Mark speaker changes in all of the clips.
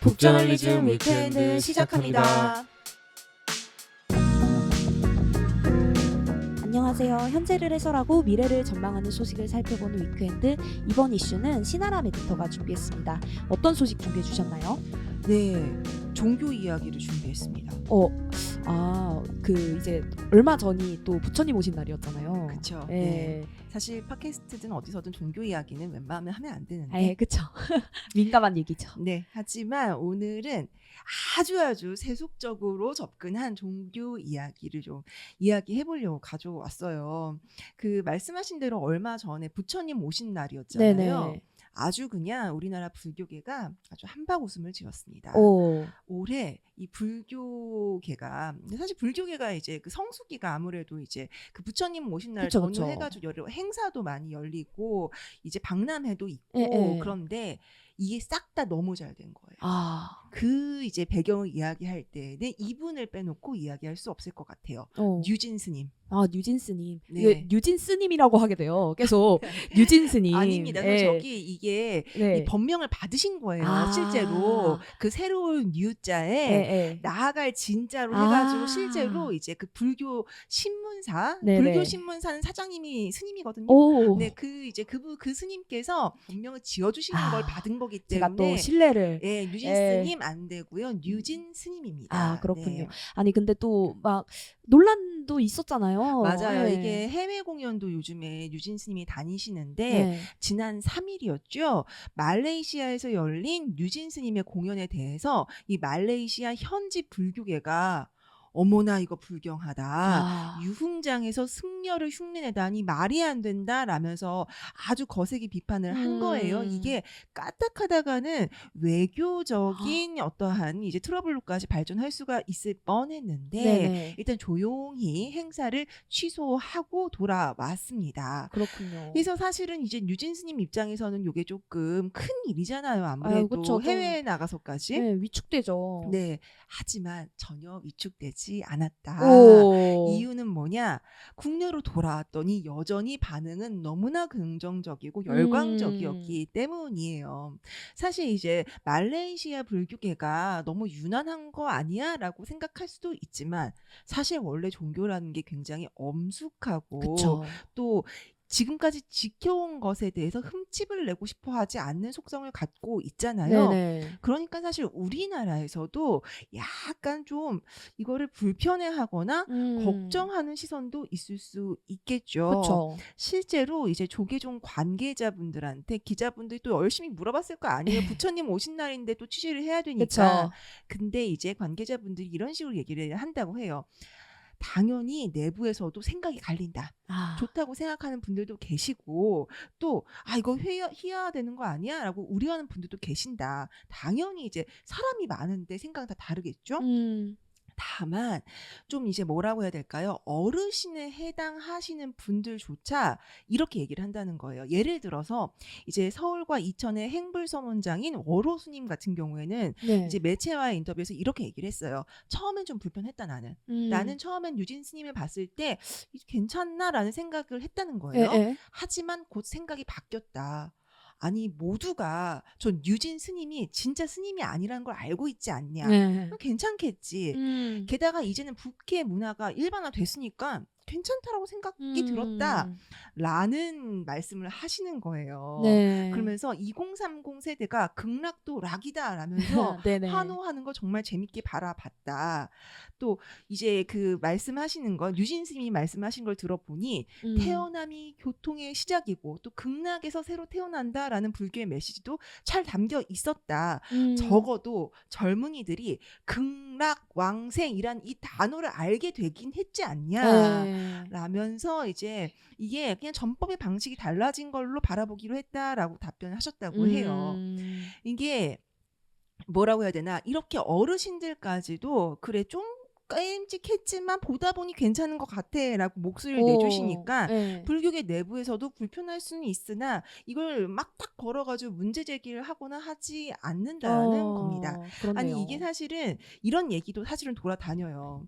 Speaker 1: 북저널리즘 위크엔드 시작합니다.
Speaker 2: 안녕하세요. 현재를 해설하고 미래를 전망하는 소식을 살펴보는 위크엔드 이번 이슈는 신하람 에디터가 준비했습니다. 어떤 소식 준비해 주셨나요?
Speaker 1: 네, 종교 이야기를 준비했습니다.
Speaker 2: 어, 아, 그 이제 얼마 전이 또 부처님 오신 날이었잖아요.
Speaker 1: 그렇죠.
Speaker 2: 예.
Speaker 1: 네. 사실 팟캐스트든 어디서든 종교 이야기는 웬만하면 하면 안 되는데.
Speaker 2: 예, 그쵸. 민감한 얘기죠.
Speaker 1: 네, 하지만 오늘은 아주 아주 세속적으로 접근한 종교 이야기를 좀 이야기해 보려고 가져왔어요. 그 말씀하신 대로 얼마 전에 부처님 오신 날이었잖아요.
Speaker 2: 네네.
Speaker 1: 아주 그냥 우리나라 불교계가 아주 한박 웃음을 지었습니다.
Speaker 2: 오,
Speaker 1: 올해 이 불교계가 사실 불교계가 이제 그 성수기가 아무래도 이제 그 부처님 모신 날
Speaker 2: 그쵸, 그쵸.
Speaker 1: 전후해가지고 여러 행사도 많이 열리고 이제 박람회도 있고
Speaker 2: 예, 예.
Speaker 1: 그런데 이게 싹 다 너무 잘 된 거예요.
Speaker 2: 아,
Speaker 1: 그 이제 배경을 이야기할 때는 이분을 빼놓고 이야기할 수 없을 것 같아요.
Speaker 2: 어.
Speaker 1: 뉴진 스님.
Speaker 2: 아 뉴진 스님.
Speaker 1: 네.
Speaker 2: 이게 뉴진 스님이라고 하게 돼요. 계속 뉴진 스님.
Speaker 1: 아닙니다.
Speaker 2: 예.
Speaker 1: 저기 이게
Speaker 2: 네.
Speaker 1: 이 법명을 받으신 거예요.
Speaker 2: 아.
Speaker 1: 실제로 그 새로운 뉴자에
Speaker 2: 예, 예.
Speaker 1: 나아갈 진짜로
Speaker 2: 아.
Speaker 1: 해가지고 실제로 이제 그 불교 신문사
Speaker 2: 네네.
Speaker 1: 불교 신문사는 사장님이 스님이거든요.
Speaker 2: 오,
Speaker 1: 네, 그 이제 그분 그 스님께서 본명을 지어주시는
Speaker 2: 아,
Speaker 1: 걸 받은 거기
Speaker 2: 제가
Speaker 1: 때문에
Speaker 2: 또 신뢰를.
Speaker 1: 예, 뉴진
Speaker 2: 예.
Speaker 1: 스님 안 되고요. 뉴진 스님입니다.
Speaker 2: 아 그렇군요.
Speaker 1: 네.
Speaker 2: 아니 근데 또 막 논란도 있었잖아요.
Speaker 1: 맞아요.
Speaker 2: 네.
Speaker 1: 이게 해외 공연도 요즘에 뉴진 스님이 다니시는데
Speaker 2: 네.
Speaker 1: 지난 3일이었죠. 말레이시아에서 열린 뉴진 스님의 공연에 대해서 이 말레이시아 현지 불교계가 어머나 이거 불경하다.
Speaker 2: 아,
Speaker 1: 유흥장에서 승려를 흉내내다니 말이 안 된다라면서 아주 거세게 비판을 한
Speaker 2: 음.
Speaker 1: 거예요. 이게 까딱하다가는 외교적인 어떠한 이제 트러블로까지 발전할 수가 있을 뻔했는데
Speaker 2: 네네.
Speaker 1: 일단 조용히 행사를 취소하고 돌아왔습니다.
Speaker 2: 그렇군요.
Speaker 1: 그래서 사실은 이제 뉴진 스님 입장에서는 이게 조금 큰 일이잖아요.
Speaker 2: 아유,
Speaker 1: 아무래도
Speaker 2: 그쵸. 좀-
Speaker 1: 해외에 나가서까지.
Speaker 2: 네, 위축되죠.
Speaker 1: 네. 하지만 전혀 위축되지 않았다.
Speaker 2: 오.
Speaker 1: 이유는 뭐냐? 국내로 돌아왔더니 여전히 반응은 너무나 긍정적이고 열광적이었기
Speaker 2: 음.
Speaker 1: 때문이에요. 사실 이제 말레이시아 불교계가 너무 유난한 거 아니야? 라고 생각할 수도 있지만 사실 원래 종교라는 게 굉장히 엄숙하고
Speaker 2: 그쵸.
Speaker 1: 또 지금까지 지켜온 것에 대해서 흠집을 내고 싶어 하지 않는 속성을 갖고 있잖아요.
Speaker 2: 네네.
Speaker 1: 그러니까 사실 우리나라에서도 약간 좀 이거를 불편해 하거나
Speaker 2: 음.
Speaker 1: 걱정하는 시선도 있을 수 있겠죠.
Speaker 2: 그쵸.
Speaker 1: 실제로 이제 조계종 관계자분들한테 기자분들이 또 열심히 물어봤을 거 아니에요. 부처님 오신 날인데 또 취재를 해야 되니까.
Speaker 2: 그쵸.
Speaker 1: 근데 이제 관계자분들이 이런 식으로 얘기를 한다고 해요. 당연히 내부에서도 생각이 갈린다.
Speaker 2: 아,
Speaker 1: 좋다고 생각하는 분들도 계시고 또 아 이거 회야, 희화되는 거 아니야라고 우려하는 분들도 계신다. 당연히 이제 사람이 많은데 생각 다 다르겠죠.
Speaker 2: 음.
Speaker 1: 다만 좀 이제 뭐라고 해야 될까요? 어르신에 해당하시는 분들조차 이렇게 얘기를 한다는 거예요. 예를 들어서 이제 서울과 이천의 행불서문장인 월호 스님 같은 경우에는
Speaker 2: 네.
Speaker 1: 이제 매체와의 인터뷰에서 이렇게 얘기를 했어요. 처음엔 좀 불편했다 나는.
Speaker 2: 음.
Speaker 1: 나는 처음엔 유진 스님을 봤을 때 괜찮나라는 생각을 했다는
Speaker 2: 예,
Speaker 1: 거예요.
Speaker 2: 예.
Speaker 1: 하지만 곧 생각이 바뀌었다. 아니 모두가 전 유진 스님이 진짜 스님이 아니라는 걸 알고 있지 않냐.
Speaker 2: 네.
Speaker 1: 그럼 괜찮겠지.
Speaker 2: 음.
Speaker 1: 게다가 이제는 북해 문화가 일반화 됐으니까 괜찮다라고 생각이
Speaker 2: 음.
Speaker 1: 들었다. 라는 말씀을 하시는 거예요.
Speaker 2: 네.
Speaker 1: 그러면서 2030 세대가 극락도 락이다 라면서
Speaker 2: 네네.
Speaker 1: 환호하는 거 정말 재밌게 바라봤다. 또 이제 그 말씀하시는 거 유진 스님이 말씀하신 걸 들어보니
Speaker 2: 음.
Speaker 1: 태어남이 교통의 시작이고 또 극락에서 새로 태어난다라는 불교의 메시지도 잘 담겨 있었다.
Speaker 2: 음.
Speaker 1: 적어도 젊은이들이 극락 왕생이란 이 단어를 알게 되긴 했지 않냐.
Speaker 2: 네.
Speaker 1: 라면서 이제 이게 그냥 전법의 방식이 달라진 걸로 바라보기로 했다라고 답변하셨다고 해요.
Speaker 2: 음.
Speaker 1: 이게 뭐라고 해야 되나 이렇게 어르신들까지도 그래 좀 깜찍했지만 보다 보니 괜찮은 것 같아라고 목소리를
Speaker 2: 오,
Speaker 1: 내주시니까
Speaker 2: 네.
Speaker 1: 불교계 내부에서도 불편할 수는 있으나 이걸 막 딱 걸어가지고 문제 제기를 하거나 하지 않는다는
Speaker 2: 어,
Speaker 1: 겁니다.
Speaker 2: 그렇네요.
Speaker 1: 아니 이게 사실은 이런 얘기도 사실은 돌아다녀요.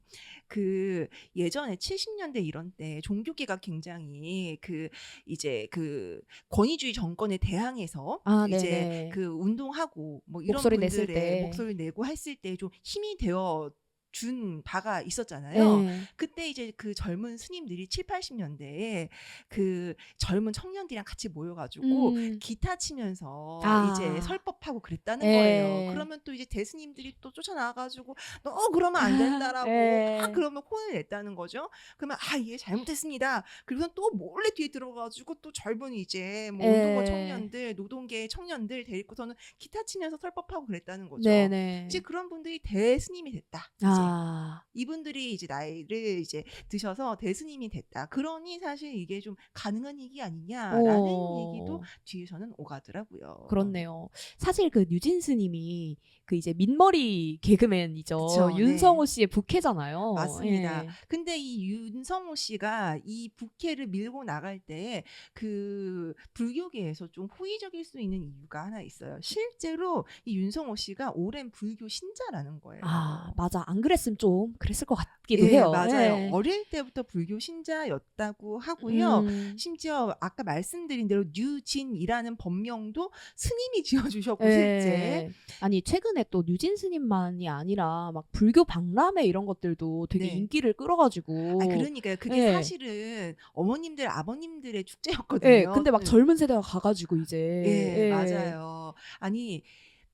Speaker 1: 그 예전에 70년대 이런 때 종교계가 굉장히 그 이제 그 권위주의 정권에 대항해서
Speaker 2: 아,
Speaker 1: 이제
Speaker 2: 네네.
Speaker 1: 그 운동하고 뭐 이런
Speaker 2: 목소리
Speaker 1: 분들의
Speaker 2: 때.
Speaker 1: 목소리 내고 했을 때 좀 힘이 되어 준 바가 있었잖아요.
Speaker 2: 네.
Speaker 1: 그때 이제 그 젊은 스님들이 7, 80년대에 그 젊은 청년들이랑 같이 모여가지고
Speaker 2: 음.
Speaker 1: 기타 치면서
Speaker 2: 아.
Speaker 1: 이제 설법하고 그랬다는
Speaker 2: 예.
Speaker 1: 거예요. 그러면 또 이제 대스님들이 또 쫓아나와가지고 너 그러면 안 된다라고
Speaker 2: 예.
Speaker 1: 막 그러면 혼을 냈다는 거죠. 그러면 아 이게 잘못했습니다. 그리고 또 몰래 뒤에 들어가가지고 또 젊은 이제 뭐
Speaker 2: 예.
Speaker 1: 운동권 청년들, 노동계 청년들 데리고서는 기타 치면서 설법하고 그랬다는 거죠.
Speaker 2: 네 네.
Speaker 1: 이제 그런 분들이 대스님이 됐다. 이제
Speaker 2: 아,
Speaker 1: 이분들이 이제 나이를 이제 드셔서 대스님이 됐다. 그러니 사실 이게 좀 가능한 얘기 아니냐라는
Speaker 2: 오.
Speaker 1: 얘기도 뒤에서는 오가더라고요.
Speaker 2: 그렇네요. 사실 그 뉴진스님이 그 이제 민머리 개그맨이죠.
Speaker 1: 그쵸, 네.
Speaker 2: 윤성호 씨의 부캐잖아요.
Speaker 1: 맞습니다.
Speaker 2: 예.
Speaker 1: 근데 이 윤성호 씨가 이 부캐를 밀고 나갈 때 그 불교계에서 좀 호의적일 수 있는 이유가 하나 있어요. 실제로 이 윤성호 씨가 오랜 불교 신자라는 거예요.
Speaker 2: 아, 맞아. 안 그 랬으면 좀 그랬을 것 같기도
Speaker 1: 예,
Speaker 2: 해요.
Speaker 1: 맞아요.
Speaker 2: 예.
Speaker 1: 어릴 때부터 불교 신자였다고 하고요.
Speaker 2: 음.
Speaker 1: 심지어 아까 말씀드린 대로 뉴진이라는 법명도 스님이 지어주셨고
Speaker 2: 예.
Speaker 1: 실제
Speaker 2: 아니 최근에 또 뉴진 스님만이 아니라 막 불교 박람회 이런 것들도 되게
Speaker 1: 네.
Speaker 2: 인기를 끌어가지고.
Speaker 1: 아 그러니까요. 그게
Speaker 2: 예.
Speaker 1: 사실은 어머님들 아버님들의 축제였거든요.
Speaker 2: 예, 근데 막
Speaker 1: 음.
Speaker 2: 젊은 세대가 가가지고 이제.
Speaker 1: 예,
Speaker 2: 예.
Speaker 1: 맞아요. 아니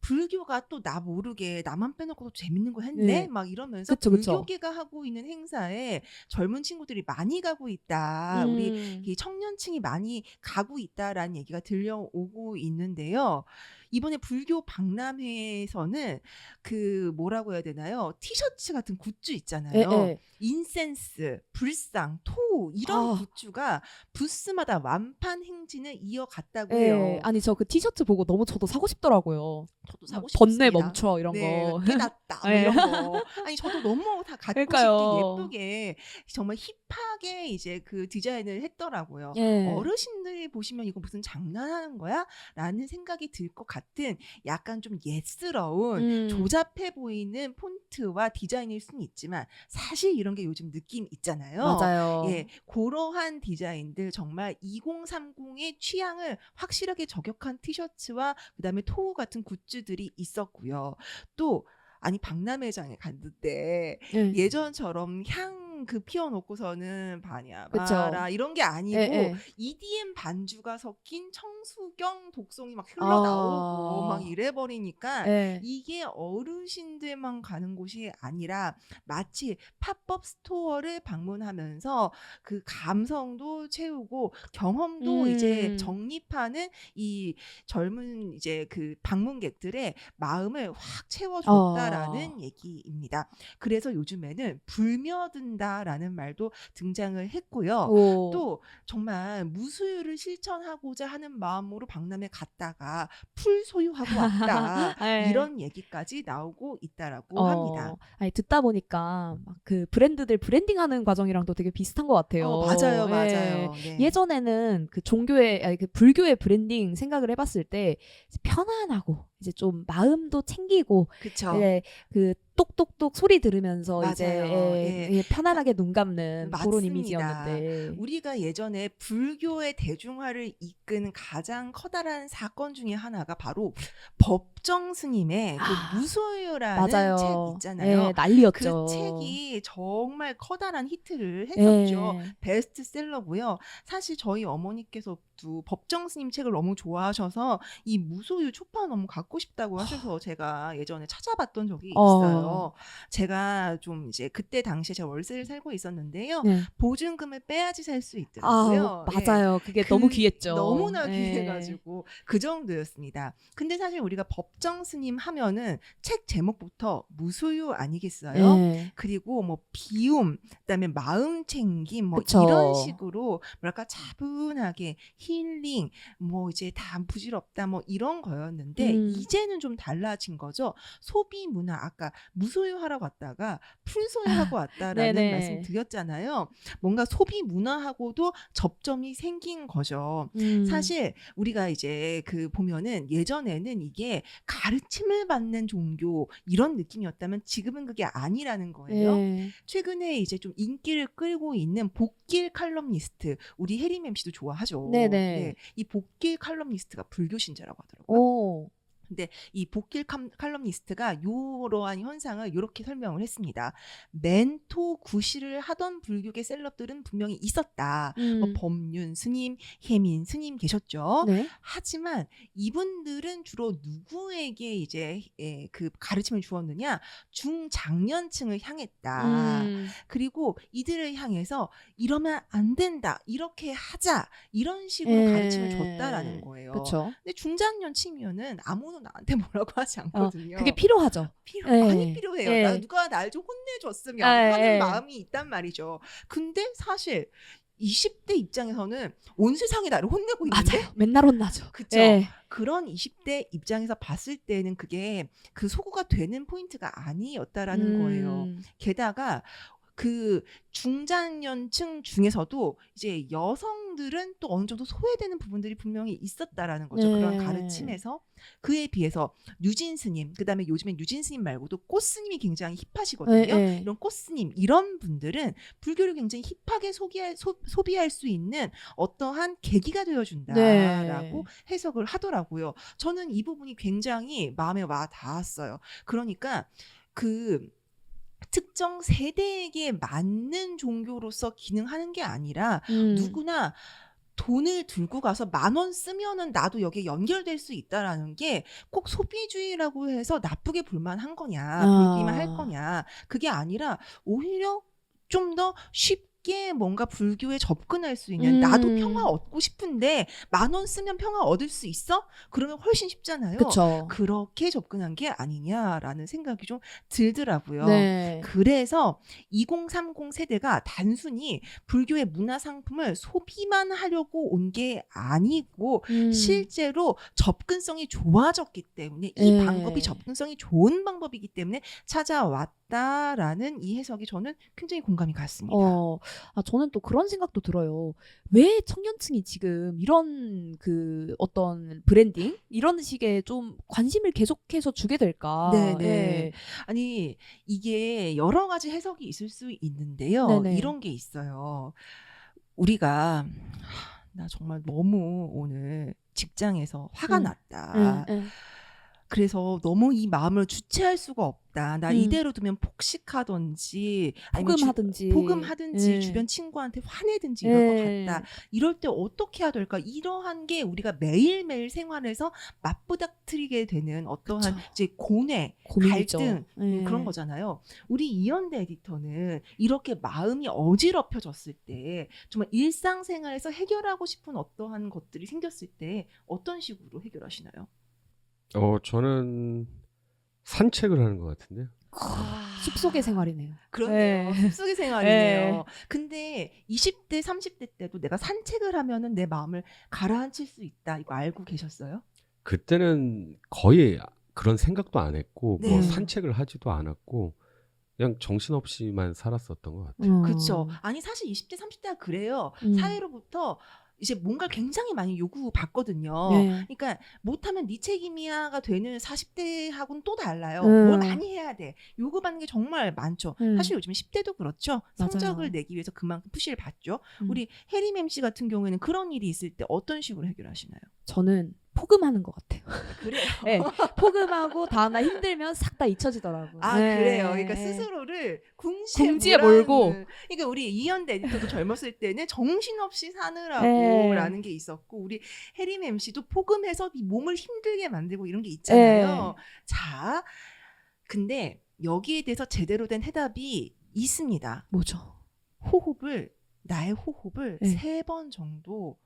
Speaker 1: 불교가 또 나 모르게 나만 빼놓고 또 재밌는 거 했네
Speaker 2: 네.
Speaker 1: 막 이러면서
Speaker 2: 그쵸, 그쵸.
Speaker 1: 불교계가 하고 있는 행사에 젊은 친구들이 많이 가고 있다. 우리
Speaker 2: 음.
Speaker 1: 이 청년층이 많이 가고 있다라는 얘기가 들려오고 있는데요. 이번에 불교 박람회에서는 그 뭐라고 해야 되나요? 티셔츠 같은 굿즈
Speaker 2: 예,
Speaker 1: 있잖아요.
Speaker 2: 예.
Speaker 1: 인센스, 불상, 토 이런
Speaker 2: 아.
Speaker 1: 굿즈가 부스마다 완판 행진을 이어갔다고
Speaker 2: 예.
Speaker 1: 해요.
Speaker 2: 아니 저 그 티셔츠 보고 너무 저도 사고 싶더라고요.
Speaker 1: 저도 사고
Speaker 2: 막
Speaker 1: 싶습니다.
Speaker 2: 번뇌 멈춰 이런
Speaker 1: 네,
Speaker 2: 거.
Speaker 1: 깨닫다 뭐
Speaker 2: 예.
Speaker 1: 이런 거. 아니 저도 너무 다 갖고
Speaker 2: 그러니까요.
Speaker 1: 싶게 예쁘게 정말 힙하게 이제 그 디자인을 했더라고요.
Speaker 2: 예.
Speaker 1: 어르신들이 보시면 이거 무슨 장난하는 거야? 라는 생각이 들 것 같은 약간 좀 예스러운
Speaker 2: 음.
Speaker 1: 조잡해 보이는 폰트와 디자인일 수는 있지만 사실 이런 게 요즘 느낌 있잖아요.
Speaker 2: 맞아요.
Speaker 1: 예, 그러한 디자인들 정말 2030의 취향을 확실하게 저격한 티셔츠와 그다음에 토우 같은 굿즈들이 있었고요. 또 아니 박람회장에 갔는데
Speaker 2: 예.
Speaker 1: 예전처럼 향 그 피워놓고서는 바냐
Speaker 2: 그쵸.
Speaker 1: 마라 이런 게 아니고
Speaker 2: 예, 예.
Speaker 1: EDM 반주가 섞인 청수경 독송이 막 흘러나오고
Speaker 2: 아.
Speaker 1: 막 이래 버리니까
Speaker 2: 예.
Speaker 1: 이게 어르신들만 가는 곳이 아니라 마치 팝업 스토어를 방문하면서 그 감성도 채우고 경험도
Speaker 2: 음.
Speaker 1: 이제 정립하는 이 젊은 이제 그 방문객들의 마음을 확 채워줬다라는
Speaker 2: 어.
Speaker 1: 얘기입니다. 그래서 요즘에는 불며든다 라는 말도 등장을 했고요.
Speaker 2: 오.
Speaker 1: 또 정말 무수유를 실천하고자 하는 마음으로 박람회 갔다가 풀 소유하고 왔다
Speaker 2: 예.
Speaker 1: 이런 얘기까지 나오고 있다라고
Speaker 2: 어,
Speaker 1: 합니다.
Speaker 2: 아니 듣다 보니까 막그 브랜드들 브랜딩하는 과정이랑도 되게 비슷한 것 같아요.
Speaker 1: 어, 맞아요,
Speaker 2: 예.
Speaker 1: 맞아요. 네.
Speaker 2: 예전에는 그 종교의 아니 그 불교의 브랜딩 생각을 해봤을 때 편안하고 이제 좀 마음도 챙기고
Speaker 1: 그쵸.
Speaker 2: 이제 그 똑똑똑 소리 들으면서 이제
Speaker 1: 맞아요.
Speaker 2: 예,
Speaker 1: 예.
Speaker 2: 예, 편안하게 눈 감는 그런
Speaker 1: 맞습니다.
Speaker 2: 이미지였는데
Speaker 1: 우리가 예전에 불교의 대중화를 이끈 가장 커다란 사건 중에 하나가 바로 법정 스님의 그
Speaker 2: 아,
Speaker 1: 무소유라는
Speaker 2: 맞아요.
Speaker 1: 책 있잖아요.
Speaker 2: 예, 난리였죠.
Speaker 1: 그 책이 정말 커다란 히트를 했었죠.
Speaker 2: 예.
Speaker 1: 베스트셀러고요. 사실 저희 어머니께서 도 법정 스님 책을 너무 좋아하셔서 이 무소유 초판 너무 갖고 싶다고 하셔서 제가 예전에 찾아봤던 적이
Speaker 2: 어.
Speaker 1: 있어요. 제가 좀 이제 그때 당시에 제가 월세를 살고 있었는데요.
Speaker 2: 네.
Speaker 1: 보증금을 빼야지 살수
Speaker 2: 아,
Speaker 1: 있더라고요. 예.
Speaker 2: 맞아요. 그게
Speaker 1: 그
Speaker 2: 너무 귀했죠.
Speaker 1: 너무나
Speaker 2: 예.
Speaker 1: 귀해가지고 그 정도였습니다. 근데 사실 우리가 법정 스님 하면은 책 제목부터 무소유 아니겠어요?
Speaker 2: 예.
Speaker 1: 그리고 뭐 비움, 그다음에 마음 챙김 뭐
Speaker 2: 그쵸.
Speaker 1: 이런 식으로 뭐랄까 차분하게 힐링, 뭐 이제 다 부질없다 뭐 이런 거였는데
Speaker 2: 음.
Speaker 1: 이제는 좀 달라진 거죠. 소비 문화 아까 무소유하러 갔다가 풀소유하고 왔다라는
Speaker 2: 네네.
Speaker 1: 말씀 드렸잖아요. 뭔가 소비 문화하고도 접점이 생긴 거죠.
Speaker 2: 음.
Speaker 1: 사실 우리가 이제 그 보면은 예전에는 이게 가르침을 받는 종교 이런 느낌이었다면 지금은 그게 아니라는 거예요.
Speaker 2: 네.
Speaker 1: 최근에 이제 좀 인기를 끌고 있는 복길 칼럼니스트 우리 해림 MC도 좋아하죠.
Speaker 2: 네네.
Speaker 1: 이 복길 칼럼니스트가 불교 신자라고 하더라고요.
Speaker 2: 오.
Speaker 1: 이 복길 캄- 칼럼니스트가 이러한 현상을 이렇게 설명을 했습니다. 멘토 구실을 하던 불교계 셀럽들은 분명히 있었다.
Speaker 2: 음.
Speaker 1: 뭐 범윤 스님, 혜민 스님 계셨죠.
Speaker 2: 네.
Speaker 1: 하지만 이분들은 주로 누구에게 이제 예, 그 가르침을 주었느냐 중장년층을 향했다.
Speaker 2: 음.
Speaker 1: 그리고 이들을 향해서 이러면 안 된다 이렇게 하자 이런 식으로
Speaker 2: 예.
Speaker 1: 가르침을 줬다라는 거예요.
Speaker 2: 그렇죠.
Speaker 1: 근데 중장년층이면은 아무 도 나한테 뭐라고 하지 않거든요.
Speaker 2: 그게 필요하죠.
Speaker 1: 필요
Speaker 2: 예.
Speaker 1: 많이 필요해요.
Speaker 2: 예.
Speaker 1: 나 누가 날 좀 혼내줬으면
Speaker 2: 예,
Speaker 1: 하는
Speaker 2: 예.
Speaker 1: 마음이 있단 말이죠. 근데 사실 20대 입장에서는 온 세상이 나를 혼내고 있는데
Speaker 2: 맞아요. 맨날 혼나죠.
Speaker 1: 그쵸.
Speaker 2: 예.
Speaker 1: 그런 20대 입장에서 봤을 때는 그게 그 소구가 되는 포인트가 아니었다라는 거예요.
Speaker 2: 음.
Speaker 1: 게다가 그 중장년층 중에서도 이제 여성들은 또 어느 정도 소외되는 부분들이 분명히 있었다라는 거죠. 그런
Speaker 2: 네.
Speaker 1: 가르침에서 그에 비해서 유진 스님, 그다음에 요즘엔 유진 스님 말고도 꽃 스님이 굉장히 힙하시거든요.
Speaker 2: 예, 예.
Speaker 1: 이런 꽃 스님 이런 분들은 불교를 굉장히 힙하게 소비할, 소, 소비할 수 있는 어떠한 계기가 되어준다라고
Speaker 2: 네.
Speaker 1: 해석을 하더라고요. 저는 이 부분이 굉장히 마음에 와 닿았어요. 그러니까 그 특정 세대에게 맞는 종교로서 기능하는 게 아니라
Speaker 2: 음.
Speaker 1: 누구나 돈을 들고 가서 만 원 쓰면은 나도 여기에 연결될 수 있다라는 게 꼭 소비주의라고 해서 나쁘게 볼만한 거냐,
Speaker 2: 아.
Speaker 1: 불기만 할 거냐. 그게 아니라 오히려 좀 더 쉽 게 뭔가 불교에 접근할 수 있는 나도
Speaker 2: 음.
Speaker 1: 평화 얻고 싶은데 만 원 쓰면 평화 얻을 수 있어? 그러면 훨씬 쉽잖아요.
Speaker 2: 그쵸.
Speaker 1: 그렇게 접근한 게 아니냐라는 생각이 좀 들더라고요.
Speaker 2: 네.
Speaker 1: 그래서 2030 세대가 단순히 불교의 문화 상품을 소비만 하려고 온 게 아니고
Speaker 2: 음.
Speaker 1: 실제로 접근성이 좋아졌기 때문에 이
Speaker 2: 예.
Speaker 1: 방법이 접근성이 좋은 방법이기 때문에 찾아왔 다라는 이 해석이 저는 굉장히 공감이 갔습니다.
Speaker 2: 어, 아, 저는 또 그런 생각도 들어요. 왜 청년층이 지금 이런 그 어떤 브랜딩? 이런 식의 좀 관심을 계속해서 주게 될까?
Speaker 1: 네네.
Speaker 2: 예.
Speaker 1: 아니 이게 여러 가지 해석이 있을 수 있는데요.
Speaker 2: 네네.
Speaker 1: 이런 게 있어요. 우리가 하, 나 정말 너무 오늘 직장에서 화가
Speaker 2: 음.
Speaker 1: 났다.
Speaker 2: 예, 예.
Speaker 1: 그래서 너무 이 마음을 주체할 수가 없다. 나
Speaker 2: 음.
Speaker 1: 이대로 두면 폭식하든지
Speaker 2: 포금하든지.
Speaker 1: 포금하든지
Speaker 2: 예.
Speaker 1: 주변 친구한테 화내든지 이럴
Speaker 2: 예.
Speaker 1: 것 같다. 이럴 때 어떻게 해야 될까? 이러한 게 우리가 매일매일 생활에서 맞부닥뜨리게 되는 어떠한
Speaker 2: 그쵸.
Speaker 1: 이제 고뇌,
Speaker 2: 고민이죠.
Speaker 1: 갈등 음,
Speaker 2: 예.
Speaker 1: 그런 거잖아요. 우리 이현대 에디터는 이렇게 마음이 어지럽혀졌을 때 정말 일상생활에서 해결하고 싶은 어떠한 것들이 생겼을 때 어떤 식으로 해결하시나요?
Speaker 3: 어, 저는 산책을 하는 것 같은데요.
Speaker 1: 아,
Speaker 2: 숲속의 생활이네요.
Speaker 1: 그러네요.
Speaker 2: 예.
Speaker 1: 숲속의 생활이네요.
Speaker 2: 예.
Speaker 1: 근데 20대, 30대 때도 내가 산책을 하면은 내 마음을 가라앉힐 수 있다. 이거 알고 계셨어요?
Speaker 3: 그때는 거의 그런 생각도 안 했고 뭐
Speaker 1: 네.
Speaker 3: 산책을 하지도 않았고 그냥 정신없이만 살았었던 것 같아요.
Speaker 2: 음.
Speaker 1: 그렇죠. 아니 사실 20대, 30대가 그래요.
Speaker 2: 음.
Speaker 1: 사회로부터 이제 뭔가 굉장히 많이 요구받거든요.
Speaker 2: 네.
Speaker 1: 그러니까 못하면 네 책임이야가 되는 40대하고는 또 달라요.
Speaker 2: 음.
Speaker 1: 뭘 많이 해야 돼. 요구받는 게 정말 많죠.
Speaker 2: 음.
Speaker 1: 사실 요즘 10대도 그렇죠.
Speaker 2: 맞아요.
Speaker 1: 성적을 내기 위해서 그만큼 푸시를 받죠.
Speaker 2: 음.
Speaker 1: 우리 해림 MC 같은 경우에는 그런 일이 있을 때 어떤 식으로 해결하시나요?
Speaker 2: 저는 포금하는 것 같아요.
Speaker 1: 그래요.
Speaker 2: 예. 포금하고 다음날 힘들면 싹 다 잊혀지더라고요.
Speaker 1: 아
Speaker 2: 예.
Speaker 1: 그래요. 그러니까
Speaker 2: 예.
Speaker 1: 스스로를 궁지에,
Speaker 2: 궁지에. 몰고.
Speaker 1: 그러니까 우리 이현대 에디터도 젊었을 때는 정신없이
Speaker 2: 예.
Speaker 1: 사느라고라는 게 있었고 우리 해림 MC도 포금해서 이 몸을 힘들게 만들고 이런 게 있잖아요.
Speaker 2: 예.
Speaker 1: 자, 근데 여기에 대해서 제대로 된 해답이 있습니다.
Speaker 2: 뭐죠?
Speaker 1: 호흡을 나의 호흡을
Speaker 2: 예.
Speaker 1: 세번 정도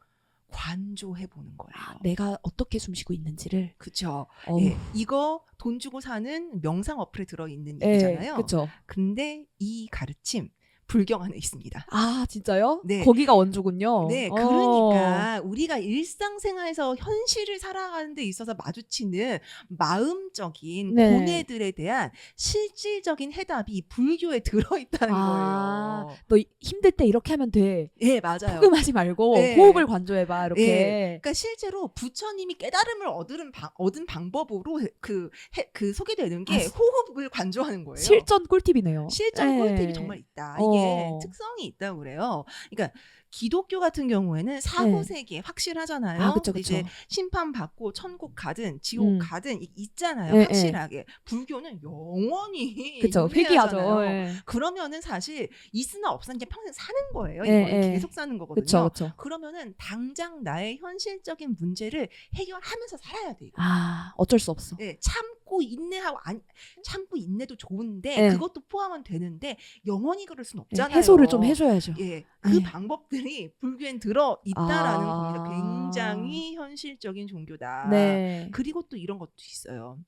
Speaker 1: 관조해 보는 거예요.
Speaker 2: 아, 내가 어떻게 숨쉬고 있는지를.
Speaker 1: 그쵸.
Speaker 2: 어우.
Speaker 1: 예, 이거 돈 주고 사는 명상 어플에 들어 있는
Speaker 2: 예,
Speaker 1: 얘기잖아요.
Speaker 2: 그쵸.
Speaker 1: 근데 이 가르침 불경 안에 있습니다.
Speaker 2: 아 진짜요?
Speaker 1: 네.
Speaker 2: 거기가 원조군요.
Speaker 1: 네,
Speaker 2: 어.
Speaker 1: 그러니까 우리가 일상생활에서 현실을 살아가는 데 있어서 마주치는 마음적인
Speaker 2: 네.
Speaker 1: 고뇌들에 대한 실질적인 해답이 이 불교에 들어있다는
Speaker 2: 아,
Speaker 1: 거예요.
Speaker 2: 너 힘들 때 이렇게 하면 돼.
Speaker 1: 네, 맞아요.
Speaker 2: 포금하지 말고
Speaker 1: 네.
Speaker 2: 호흡을 관조해봐 이렇게.
Speaker 1: 네. 그러니까 실제로 부처님이 깨달음을 얻은, 방, 얻은 방법으로 그, 해- 그 소개되는 게
Speaker 2: 아,
Speaker 1: 호흡을 관조하는 거예요.
Speaker 2: 실전 꿀팁이네요.
Speaker 1: 실전
Speaker 2: 네.
Speaker 1: 꿀팁이 정말 있다. 이게
Speaker 2: 어.
Speaker 1: 특성이 있다고 그래요. 그러니까 기독교 같은 경우에는 사고 세계 확실하잖아요.
Speaker 2: 네. 아, 그쵸,
Speaker 1: 이제
Speaker 2: 그쵸.
Speaker 1: 심판 받고 천국 가든 지옥
Speaker 2: 음.
Speaker 1: 가든 이- 있잖아요.
Speaker 2: 네,
Speaker 1: 확실하게. 불교는 영원히
Speaker 2: 그쵸. 회귀하죠. 예.
Speaker 1: 그러면은 사실 있으나 없으나 그냥 평생 사는 거예요.
Speaker 2: 네,
Speaker 1: 이거는
Speaker 2: 네.
Speaker 1: 계속 사는 거거든요.
Speaker 2: 그쵸, 그쵸.
Speaker 1: 그러면은 당장 나의 현실적인 문제를 해결하면서 살아야 돼요.
Speaker 2: 아, 어쩔 수 없어.
Speaker 1: 예, 참고 인내하고 안 참고 인내도 좋은데
Speaker 2: 네.
Speaker 1: 그것도 포함은 되는데 영원히 그럴 순
Speaker 2: 예,
Speaker 1: 없잖아요.
Speaker 2: 해소를 좀 해줘야죠.
Speaker 1: 예, 그
Speaker 2: 네.
Speaker 1: 방법들 이 불교엔 들어 있다라는
Speaker 2: 아.
Speaker 1: 겁니다. 굉장히 현실적인 종교다.
Speaker 2: 네.
Speaker 1: 그리고 또 이런 것도 있어요.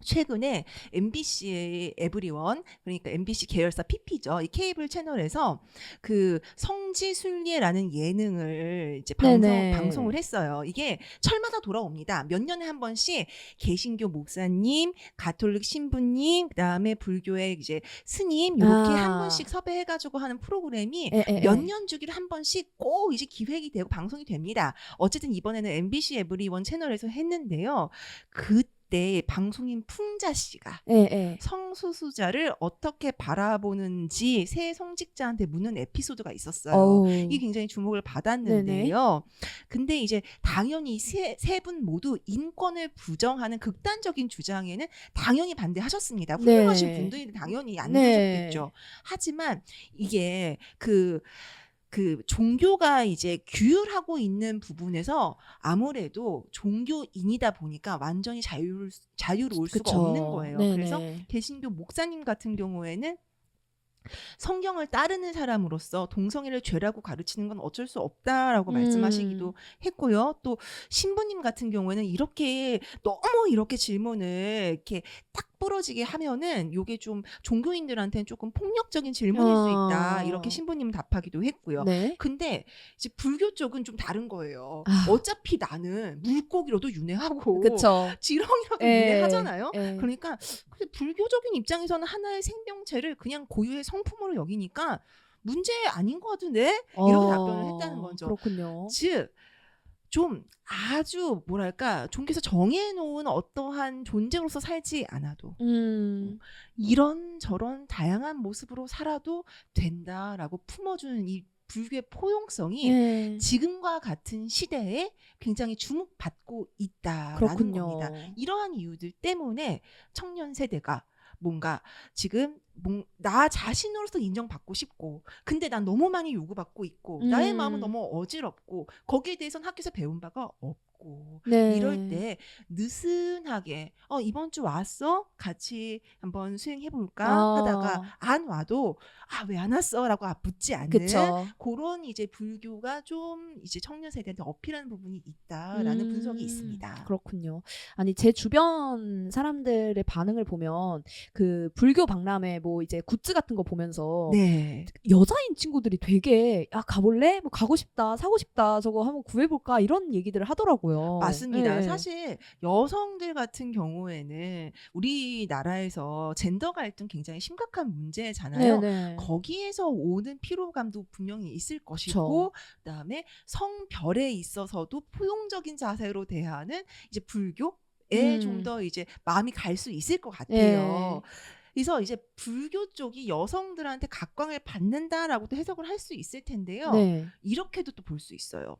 Speaker 1: 최근에 MBC의 에브리원 그러니까 MBC 계열사 PP죠. 이 케이블 채널에서 그 성지 순례라는 예능을 이제 방송
Speaker 2: 네네.
Speaker 1: 방송을 했어요. 이게 철마다 돌아옵니다. 몇 년에 한 번씩 개신교 목사님, 가톨릭 신부님, 그다음에 불교의 이제 스님 이렇게
Speaker 2: 아.
Speaker 1: 한 분씩 섭외해 가지고 하는 프로그램이
Speaker 2: 예, 예,
Speaker 1: 몇
Speaker 2: 예.
Speaker 1: 년 주기로 한 번씩 꼭 이제 기획이 되고 방송이 됩니다. 어쨌든 이번에는 MBC 에브리원 채널에서 했는데요. 그때 방송인 풍자 씨가
Speaker 2: 예, 예.
Speaker 1: 성소수자를 어떻게 바라보는지 새 성직자한테 묻는 에피소드가 있었어요.
Speaker 2: 어우.
Speaker 1: 이게 굉장히 주목을 받았는데요. 근데 이제 당연히 세분 모두 인권을 부정하는 극단적인 주장에는 당연히 반대하셨습니다. 훌륭하신
Speaker 2: 네.
Speaker 1: 분들이 당연히 안
Speaker 2: 네.
Speaker 1: 되셨겠죠. 하지만 이게 그 그 종교가 이제 규율하고 있는 부분에서 아무래도 종교인이다 보니까 완전히 자유를 자유로울 수가
Speaker 2: 그쵸.
Speaker 1: 없는 거예요.
Speaker 2: 네네.
Speaker 1: 그래서 개신교 목사님 같은 경우에는 성경을 따르는 사람으로서 동성애를 죄라고 가르치는 건 어쩔 수 없다라고
Speaker 2: 음.
Speaker 1: 말씀하시기도 했고요. 또 신부님 같은 경우에는 이렇게 너무 이렇게 질문을 이렇게 딱 부러지게 하면은 요게 좀 종교인들한테는 조금 폭력적인 질문일 수 있다.
Speaker 2: 아.
Speaker 1: 이렇게 신부님 답하기도 했고요.
Speaker 2: 네.
Speaker 1: 근데 이제 불교 쪽은 좀 다른 거예요.
Speaker 2: 아.
Speaker 1: 어차피 나는 물고기로도 윤회하고
Speaker 2: 그쵸.
Speaker 1: 지렁이로도
Speaker 2: 예,
Speaker 1: 윤회하잖아요.
Speaker 2: 예.
Speaker 1: 그러니까 근데 불교적인 입장에서는 하나의 생명체를 그냥 고유의 성품으로 여기니까 문제 아닌 것 같은데 이렇게
Speaker 2: 어,
Speaker 1: 답변을 했다는 거죠.
Speaker 2: 그렇군요.
Speaker 1: 즉. 좀 아주 뭐랄까 종교에서 정해놓은 어떠한 존재로서 살지 않아도
Speaker 2: 음.
Speaker 1: 이런 저런 다양한 모습으로 살아도 된다라고 품어주는 이 불교의 포용성이
Speaker 2: 예.
Speaker 1: 지금과 같은 시대에 굉장히 주목받고 있다라는
Speaker 2: 그렇군요.
Speaker 1: 겁니다. 이러한 이유들 때문에 청년 세대가 뭔가 지금 뭔- 나 자신으로서 인정받고 싶고 근데 난 너무 많이 요구받고 있고 나의
Speaker 2: 음.
Speaker 1: 마음은 너무 어지럽고 거기에 대해서는 학교에서 배운 바가 없 고
Speaker 2: 네.
Speaker 1: 이럴 때 느슨하게 어 이번 주 왔어 같이 한번 수행해 볼까
Speaker 2: 아.
Speaker 1: 하다가 안 와도 아 왜 안 왔어라고 묻지 않는
Speaker 2: 그쵸.
Speaker 1: 그런 이제 불교가 좀 이제 청년 세대한테 어필하는 부분이 있다라는
Speaker 2: 음,
Speaker 1: 분석이 있습니다.
Speaker 2: 그렇군요. 아니 제 주변 사람들의 반응을 보면 그 불교 박람회 뭐 이제 굿즈 같은 거 보면서
Speaker 1: 네.
Speaker 2: 여자인 친구들이 되게 야 가볼래? 뭐 가고 싶다, 사고 싶다, 저거 한번 구해볼까 이런 얘기들을 하더라고요.
Speaker 1: 맞습니다.
Speaker 2: 네.
Speaker 1: 사실 여성들 같은 경우에는 우리나라에서 젠더 갈등 굉장히 심각한 문제잖아요.
Speaker 2: 네네.
Speaker 1: 거기에서 오는 피로감도 분명히 있을 것이고 그다음에 성별에 있어서도 포용적인 자세로 대하는 이제 불교 에
Speaker 2: 음.
Speaker 1: 좀더 이제 마음이 갈 수 있을 것 같아요.
Speaker 2: 네.
Speaker 1: 그래서 이제 불교 쪽이 여성들한테 각광을 받는다라고도 해석을 할 수 있을 텐데요.
Speaker 2: 네.
Speaker 1: 이렇게도 또 볼 수 있어요.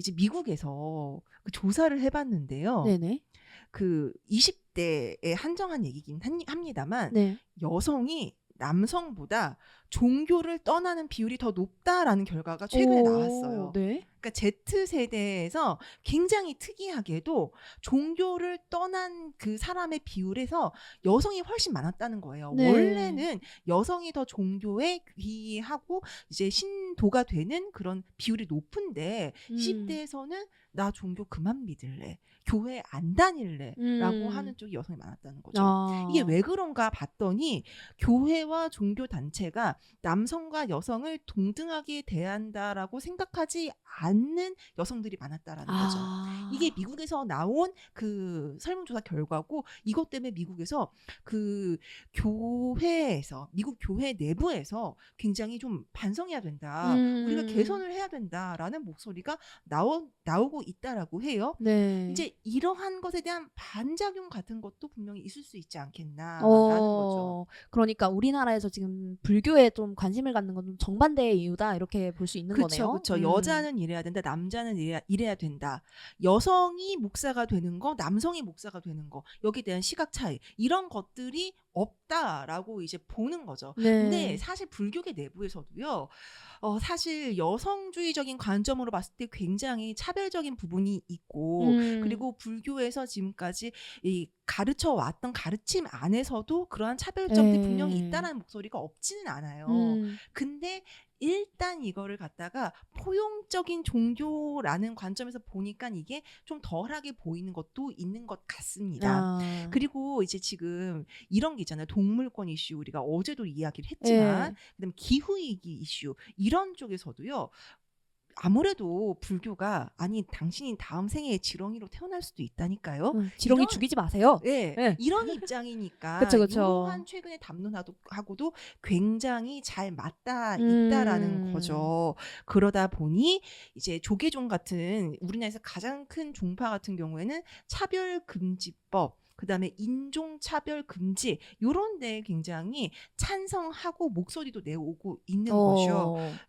Speaker 1: 이제 미국에서 그 조사를 해봤는데요.
Speaker 2: 네네.
Speaker 1: 그 20대에 한정한 얘기긴 한- 합니다만
Speaker 2: 네.
Speaker 1: 여성이 남성보다 종교를 떠나는 비율이 더 높다라는 결과가 최근에
Speaker 2: 오,
Speaker 1: 나왔어요.
Speaker 2: 네.
Speaker 1: 그러니까 Z 세대에서 굉장히 특이하게도 종교를 떠난 그 사람의 비율에서 여성이 훨씬 많았다는 거예요.
Speaker 2: 네.
Speaker 1: 원래는 여성이 더 종교에 귀하고 이제 신도가 되는 그런 비율이 높은데
Speaker 2: 음.
Speaker 1: 10대에서는 나 종교 그만 믿을래. 교회 안 다닐래라고
Speaker 2: 음.
Speaker 1: 하는 쪽이 여성이 많았다는 거죠.
Speaker 2: 아.
Speaker 1: 이게 왜 그런가 봤더니 교회와 종교 단체가 남성과 여성을 동등하게 대한다라고 생각하지 않는 여성들이 많았다라는 거죠.
Speaker 2: 아.
Speaker 1: 이게 미국에서 나온 그 설문조사 결과고 이것 때문에 미국에서 그 교회에서 미국 교회 내부에서 굉장히 좀 반성해야 된다.
Speaker 2: 음.
Speaker 1: 우리가 개선을 해야 된다라는 목소리가 나오, 나오고 있다라고 해요.
Speaker 2: 네.
Speaker 1: 이제 이러한 것에 대한 반작용 같은 것도 분명히 있을 수 있지 않겠나라는
Speaker 2: 어,
Speaker 1: 거죠.
Speaker 2: 그러니까 우리나라에서 지금 불교에 좀 관심을 갖는 건 좀 정반대의 이유다 이렇게 볼 수 있는
Speaker 1: 그렇죠,
Speaker 2: 거네요.
Speaker 1: 그렇죠.
Speaker 2: 음.
Speaker 1: 여자는 이래야 된다, 남자는 이래야, 이래야 된다. 여성이 목사가 되는 거, 남성이 목사가 되는 거, 여기에 대한 시각 차이 이런 것들이 없다라고 이제 보는 거죠.
Speaker 2: 네.
Speaker 1: 근데 사실 불교계 내부에서도요, 어, 사실 여성주의적인 관점으로 봤을 때 굉장히 차별적인 부분이 있고,
Speaker 2: 음.
Speaker 1: 그리고 불교에서 지금까지 이 가르쳐 왔던 가르침 안에서도 그러한 차별점들이
Speaker 2: 네.
Speaker 1: 분명히 있다라는 목소리가 없지는 않아요.
Speaker 2: 음.
Speaker 1: 근데 일단 이거를 갖다가 포용적인 종교라는 관점에서 보니까 이게 좀 덜하게 보이는 것도 있는 것 같습니다.
Speaker 2: 아.
Speaker 1: 그리고 이제 지금 이런 게 있잖아요. 동물권 이슈 우리가 어제도 이야기를 했지만
Speaker 2: 예.
Speaker 1: 그다음에 기후 위기 이슈 이런 쪽에서도요. 아무래도 불교가 아니 당신이 다음 생에 지렁이로 태어날 수도 있다니까요.
Speaker 2: 음, 지렁이
Speaker 1: 이런-
Speaker 2: 죽이지 마세요.
Speaker 1: 네,
Speaker 2: 네.
Speaker 1: 이런 입장이니까
Speaker 2: 그쵸, 그쵸.
Speaker 1: 이러한 최근에 담론하고도 굉장히 잘 맞닿아
Speaker 2: 음.
Speaker 1: 있다라는 거죠. 그러다 보니 이제 조계종 같은 우리나라에서 가장 큰 종파 같은 경우에는 차별 금지법 그다음에 인종차별 금지 요런 데에 굉장히 찬성하고 목소리도 내오고 있는.
Speaker 2: 어.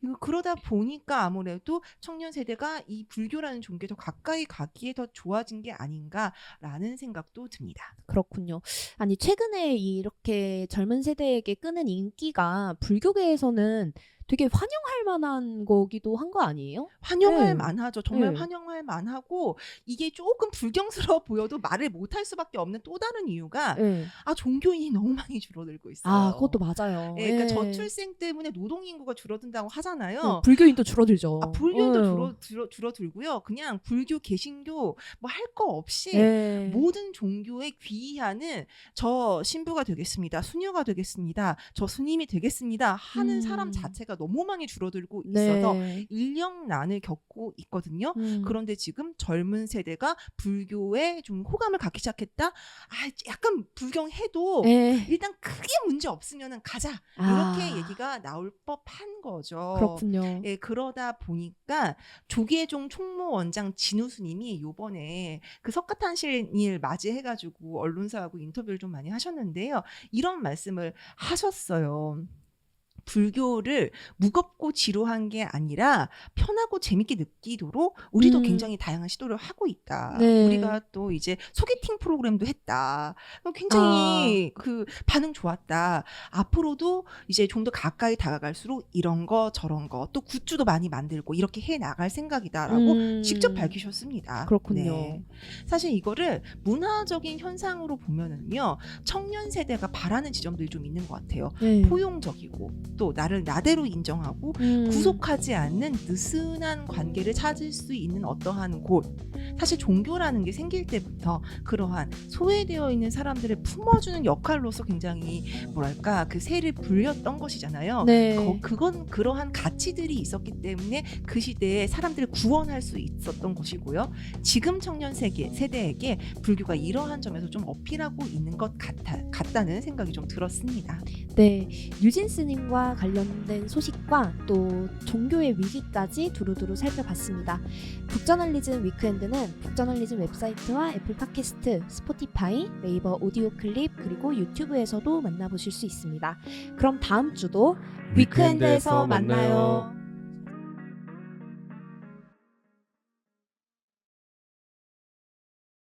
Speaker 1: 이거 그러다 보니까 아무래도 청년 세대가 이 불교라는 종교에 더 가까이 가기에 더 좋아진 게 아닌가라는 생각도 듭니다.
Speaker 2: 그렇군요. 아니 최근에 이렇게 젊은 세대에게 끄는 인기가 불교계에서는 되게 환영할 만한 거기도 한 거 아니에요?
Speaker 1: 환영할
Speaker 2: 네.
Speaker 1: 만하죠. 정말
Speaker 2: 네.
Speaker 1: 환영할 만하고 이게 조금 불경스러워 보여도 말을 못 할 수밖에 없는 또 다른 이유가
Speaker 2: 네.
Speaker 1: 아 종교인이 너무 많이 줄어들고 있어요.
Speaker 2: 아 그것도 맞아요.
Speaker 1: 예, 그러니까
Speaker 2: 예.
Speaker 1: 저출생 때문에 노동 인구가 줄어든다고 하잖아요.
Speaker 2: 네, 불교인도 줄어들죠.
Speaker 1: 아, 불교도
Speaker 2: 어.
Speaker 1: 줄어, 줄어, 줄어들고요. 그냥 불교, 개신교 뭐 할 거 없이
Speaker 2: 예.
Speaker 1: 모든 종교에 귀의하는 저 신부가 되겠습니다. 수녀가 되겠습니다. 저 스님이 되겠습니다. 하는
Speaker 2: 음.
Speaker 1: 사람 자체가 너무 많이 줄어들고 있어서
Speaker 2: 네.
Speaker 1: 인력난을 겪고 있거든요.
Speaker 2: 음.
Speaker 1: 그런데 지금 젊은 세대가 불교에 좀 호감을 갖기 시작했다. 아, 약간 불경해도
Speaker 2: 예.
Speaker 1: 일단 크게 문제 없으면은 가자.
Speaker 2: 아.
Speaker 1: 이렇게 얘기가 나올 법한 거죠.
Speaker 2: 그렇군요.
Speaker 1: 예, 그러다 보니까 조계종 총무원장 진우스님이 요번에 그 석가탄신일 맞이해가지고 언론사하고 인터뷰를 좀 많이 하셨는데요. 이런 말씀을 하셨어요. 불교를 무겁고 지루한 게 아니라 편하고 재밌게 느끼도록 우리도
Speaker 2: 음.
Speaker 1: 굉장히 다양한 시도를 하고 있다.
Speaker 2: 네.
Speaker 1: 우리가 또 이제 소개팅 프로그램도 했다. 굉장히
Speaker 2: 아.
Speaker 1: 그 반응 좋았다. 앞으로도 이제 좀 더 가까이 다가갈수록 이런 거 저런 거 또 굿즈도 많이 만들고 이렇게 해 나갈 생각이다라고
Speaker 2: 음.
Speaker 1: 직접 밝히셨습니다.
Speaker 2: 그렇군요.
Speaker 1: 네. 사실 이거를 문화적인 현상으로 보면은요 청년 세대가 바라는 지점들이 좀 있는 것 같아요.
Speaker 2: 네.
Speaker 1: 포용적이고 또 나를 나대로 인정하고
Speaker 2: 음.
Speaker 1: 구속하지 않는 느슨한 관계를 찾을 수 있는 어떠한 곳. 사실 종교라는 게 생길 때부터 그러한 소외되어 있는 사람들을 품어주는 역할로서 굉장히 뭐랄까 그 세를 불렸던 것이잖아요.
Speaker 2: 네.
Speaker 1: 거- 그건 그러한 가치들이 있었기 때문에 그 시대에 사람들을 구원할 수 있었던 것이고요. 지금 청년 세계, 세대에게 불교가 이러한 점에서 좀 어필하고 있는 것 같아, 같다는 생각이 좀 들었습니다.
Speaker 2: 네, 뉴진스님 과 관련된 소식과 또 종교의 위기까지 두루두루 살펴봤습니다. 북저널리즘 위크엔드는 북저널리즘 웹사이트와 애플 팟캐스트, 스포티파이, 네이버 오디오 클립 그리고 유튜브에서도 만나보실 수 있습니다. 그럼 다음 주도 위크엔드에서 만나요.